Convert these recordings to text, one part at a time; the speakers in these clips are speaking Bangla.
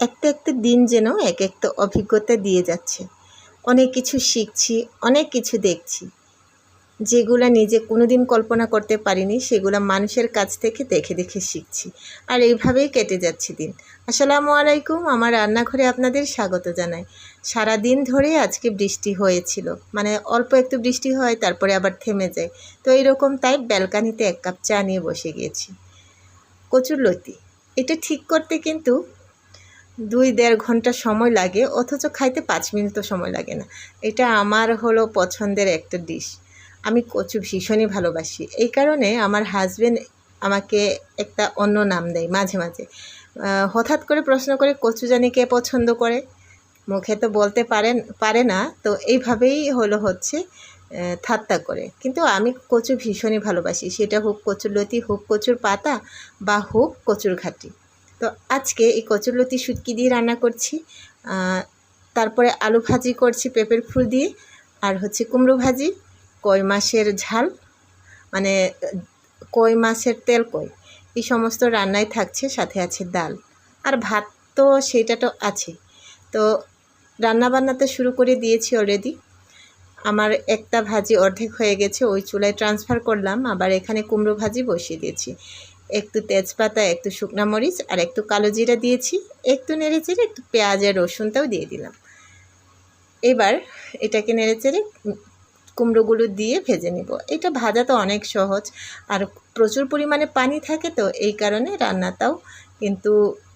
একটা একটা দিন যেন এক একটা অভিজ্ঞতা দিয়ে যাচ্ছে। অনেক কিছু শিখছি, অনেক কিছু দেখছি। যেগুলো নিজে কোনোদিন কল্পনা করতে পারিনি, সেগুলো মানুষের কাছ থেকে দেখে দেখে শিখছি। আর এইভাবেই কেটে যাচ্ছে দিন। আসসালামু আলাইকুম, আমার রান্নাঘরে আপনাদের স্বাগত জানাই। সারা দিন ধরে আজকে বৃষ্টি হয়েছিল। মানে অল্প একটু বৃষ্টি হয়, তারপরে আবার থেমে যায়। তো এইরকম তাই ব্যালকানিতে এক কাপ চা নিয়ে বসে গিয়েছি। কচুর লতি। এটা ঠিক করতে কিন্তু দুই দেড় ঘণ্টা সময় লাগে, অথচ খাইতে পাঁচ মিনিটও সময় লাগে না। এটা আমার হলো পছন্দের একটা ডিশ আমি কচু ভীষণই ভালোবাসি। এই কারণে আমার হাজব্যান্ড আমাকে একটা অন্য নাম দেয় মাঝে মাঝে। হঠাৎ করে প্রশ্ন করে, কচু জানি কে পছন্দ করে? মুখে তো বলতে পারেন, পারে না। তো এইভাবেই হলো হচ্ছে ঠাট্টা করে। কিন্তু আমি কচু ভীষণই ভালোবাসি। সেটা হোক কচুর লতি, হোক কচুর পাতা, বা হোক কচুর ঘাটি। তো আজকে এই কচুরলতি শুটকি দিয়ে রান্না করছি। তারপরে আলু ভাজি করছি পেঁপের ফুল দিয়ে, আর হচ্ছে কুমড়ো ভাজি, কই মাছের ঝাল মানে কই মাছের তেল কই, এই সমস্ত রান্নাই থাকছে, সাথে আছে ডাল। আর ভাত তো সেটা তো আছে। তো রান্না বান্নাতে শুরু করে দিয়েছি অলরেডি আমার একটা ভাজি অর্ধেক হয়ে গেছে, ওই চুলায় ট্রান্সফার করলাম, আবার এখানে কুমড়ো ভাজি বসিয়ে দিয়েছি। একটু তেজপাতা, একটু শুকনো মরিচ আর একটু কালো জিরা দিয়েছি, একটু নেড়ে চেড়ে একটু পেঁয়াজ আর রসুনটাও দিয়ে দিলাম। এবার এটাকে নেড়ে চেড়ে কুমড়োগুলো দিয়ে ভেজে নিব। এটা ভাজা তো অনেক সহজ আর প্রচুর পরিমাণে পানি থাকে তো এই কারণে রান্নাটাও কিন্তু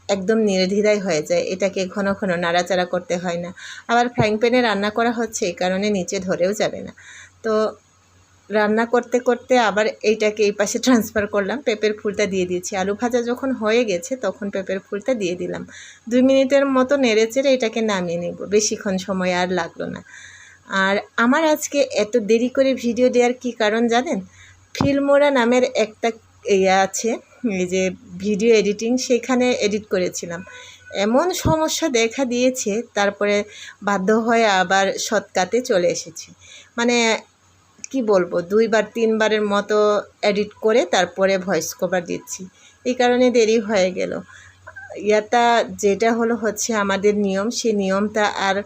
একদম নির্দ্বিধায় হয়ে যায়। এটাকে ঘন ঘন নাড়াচাড়া করতে হয় না। আবার ফ্রাইং প্যানে রান্না করা হচ্ছে এই কারণে নিচে ধরেও যাবে না। তো রান্না করতে করতে আবার এইটাকে এই পাশে ট্রান্সফার করলাম। পেঁপের ফুলটা দিয়ে দিয়েছি। আলু ভাজা যখন হয়ে গেছে তখন পেঁপের ফুলটা দিয়ে দিলাম। দুই মিনিটের মতো নেড়ে চেড়ে এটাকে নামিয়ে নেব। বেশিক্ষণ সময় আর লাগল না। আর আমার আজকে এত দেরি করে ভিডিও দেওয়ার কি কারণ জানেন? ফিল্মোরা নামের একটা ইয়ে আছে, এই যে ভিডিও এডিটিং, সেখানে এডিট করেছিলাম। এমন সমস্যা দেখা দিয়েছে, তারপরে বাধ্য হয়ে আবার সৎকাতে চলে এসেছি। মানে কি বলব, দুইবার, তিনবারের মতো এডিট করে তারপরে ভয়েস কভার দিচ্ছি। এই কারণে দেরি হয়ে গেল। ইয়াটা যেটা হলো হচ্ছে আমাদের নিয়ম, সেই নিয়মটা আর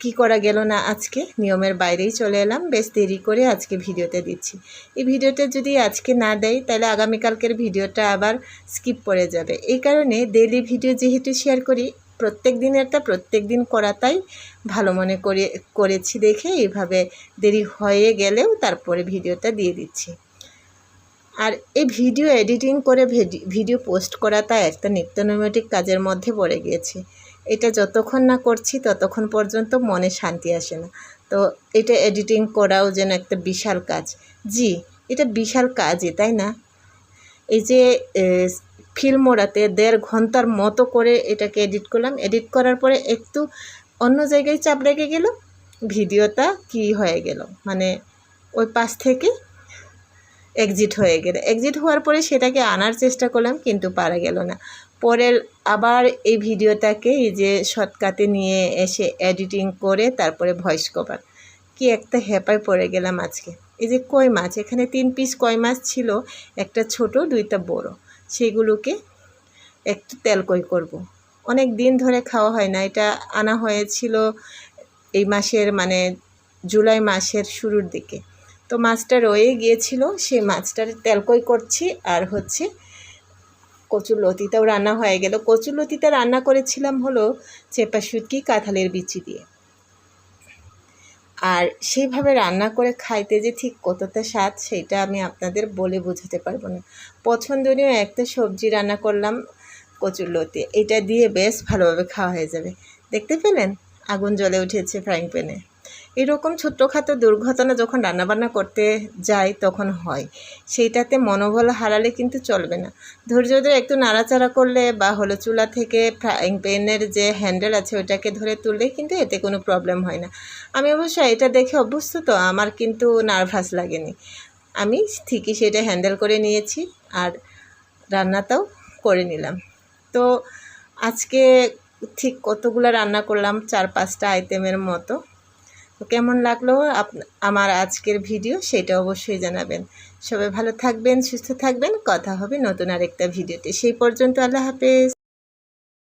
কি করা গেল না আজকে, নিয়মের বাইরেই চলে এলাম। বেশ দেরি করে আজকে ভিডিওতে দিচ্ছি। এই ভিডিওটা যদি আজকে না দেয়, তাহলে আগামীকালকের ভিডিওটা আবার স্কিপ পড়ে যাবে। এই কারণে ডেলি ভিডিও যেহেতু শেয়ার করি প্রত্যেক দিনেরটা প্রত্যেক দিন করাটাই ভালো মনে করে, করেছি দেখে এইভাবে দেরি হয়ে গেলেও তারপরে ভিডিওটা দিয়ে দিচ্ছি। আর এই ভিডিও এডিটিং করে ভিডি- ভিডিও পোস্ট করাটা একটা নিত্যনৈমিত্তিক কাজের মধ্যে পড়ে গিয়েছে। এটা যতক্ষণ না করছি ততক্ষণ পর্যন্ত মনে শান্তি আসে না। তো এটা এডিটিং করাও যেন একটা বিশাল কাজ। জি, এটা বিশাল কাজই, তাই না? এই যে ফিল্ম ওড়াতে দেড় ঘণ্টার মতো করে এটাকে এডিট করলাম। এডিট করার পরে একটু অন্য জায়গায় চাপ লেগে গেল, ভিডিওটা কি হয়ে গেল? মানে ওই পাশ থেকে এক্সিট হয়ে গেল। এক্সিট হওয়ার পরে সেটাকে আনার চেষ্টা করলাম, কিন্তু পারা গেল না। পরের আবার এই ভিডিওটাকে এই যে শর্টকাটে নিয়ে এসে এডিটিং করে তারপরে ভয়েস কভার কি একটা হ্যাপায় পড়ে গেলাম আজকে। এই যে কই মাছ? এখানে তিন পিস কই মাছ ছিল, একটা ছোট, দুইটা বড়। সেগুলোকে একটু তেল কই করব। অনেক দিন ধরে খাওয়া হয় না। এটা আনা হয়েছিল এই মাসের মানে জুলাই মাসের শুরুর দিকে। তো মাছটা রয়ে গিয়েছিল, সেই মাছটার তেলকই করছি। আর হচ্ছে কচুর লতিটাও রান্না হয়ে গেল। কচুর লতিটা রান্না করেছিলাম হলো চেপা শুটকি, কাঁঠালের বিচি দিয়ে। আর সেইভাবে রান্না করে খাইতে যে ঠিক কতটা স্বাদ, সেটা আমি আপনাদের বলে বোঝাতে পারব না। পছন্দনীয় একটা সবজি রান্না করলাম কচুর লতি। এটা দিয়ে বেশ ভালোভাবে খাওয়া হয়ে যাবে। দেখতে পেলেন? আগুন জ্বলে উঠেছে ফ্রাইং প্যানে এরকম ছোট্টখাটো দুর্ঘটনা যখন রান্নাবান্না করতে যাই তখন হয়। সেইটাতে মনোবল হারালে কিন্তু চলবে না। ধৈর্য ধরে একটু নাড়াচাড়া করলে বা হলো চুলা থেকে ফ্রাইং প্যানের যে হ্যান্ডেল আছে ওইটাকে ধরে তুললে কিন্তু এতে কোনো প্রবলেম হয় না। আমি অবশ্য এটা দেখে অভ্যস্ত, তো আমার কিন্তু নার্ভাস লাগেনি। আমি ঠিকই সেটা হ্যান্ডেল করে নিয়েছি আর রান্নাটাও করে নিলাম। তো আজকে ঠিক কতগুলো রান্না করলাম, চার পাঁচটা আইটেমের মতো। তো কেমন লাগল আমার আজকের ভিডিও সেটা অবশ্যই জানাবেন। সবাই ভালো থাকবেন, সুস্থ থাকবেন, কথা হবে নতুন আরেকটা ভিডিওতে। সেই পর্যন্ত আল্লাহ হাফেজ।